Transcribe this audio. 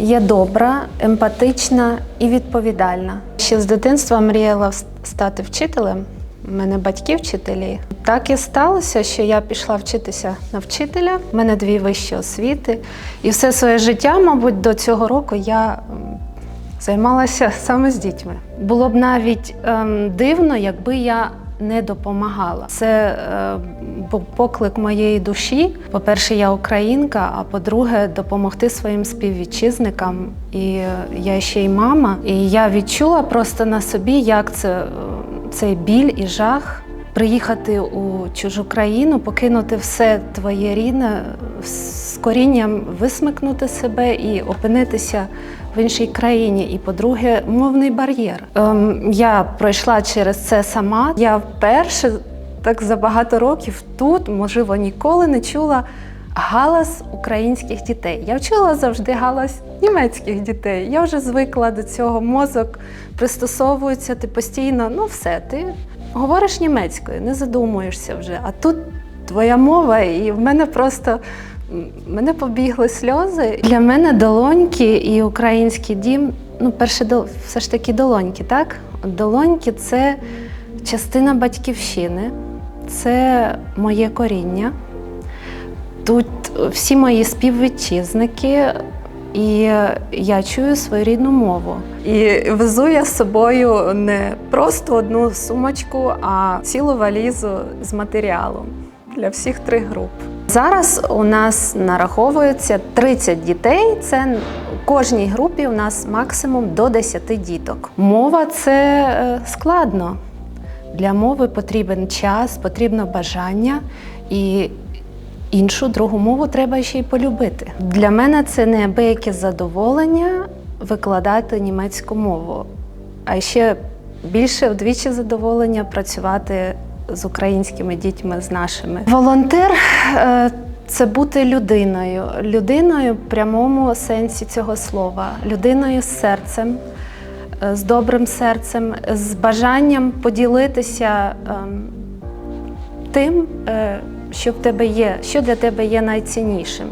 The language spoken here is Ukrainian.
є добра, емпатична і відповідальна. Ще з дитинства мріяла стати вчителем. У мене батьки вчителі. Так і сталося, що я пішла вчитися на вчителя. У мене дві вищі освіти. І все своє життя, мабуть, до цього року я займалася саме з дітьми. Було б навіть ем, дивно, якби я не допомагала. Це е, поклик моєї душі. По-перше, я українка, а по-друге, допомогти своїм співвітчизникам. І е, я ще й мама. І я відчула просто на собі, як це е, цей біль і жах. Приїхати у чужу країну, покинути все твоє рідне, з корінням висмикнути себе і опинитися в іншій країні. І, по-друге, мовний бар'єр. Ем, я пройшла через це сама. Я вперше так за багато років тут, можливо, ніколи не чула галас українських дітей. Я вчила завжди галас німецьких дітей. Я вже звикла до цього. Мозок пристосовується, ти постійно, ну все, ти говориш німецькою, не задумуєшся вже. А тут твоя мова, і в мене просто мене побігли сльози. Для мене долоньки і український дім. Ну, перше, все ж таки долоньки, так? Долоньки це частина батьківщини, це моє коріння. Тут всі мої співвітчизники, і я чую свою рідну мову. І везу я з собою не просто одну сумочку, а цілу валізу з матеріалом для всіх трьох груп. Зараз у нас нараховується 30 дітей. Це у кожній групі у нас максимум до 10 діток. Мова це е, складно. Для мови потрібен час, потрібно бажання і іншу другу мову треба ще й полюбити. Для мене це неабияке задоволення викладати німецьку мову, а ще більше вдвічі задоволення працювати з українськими дітьми, з нашими. Волонтер е, це бути людиною, людиною в прямому сенсі цього слова, людиною з серцем е, з добрим серцем, з бажанням поділитися ем, тим, е, що в тебе є, що для тебе є найціннішим.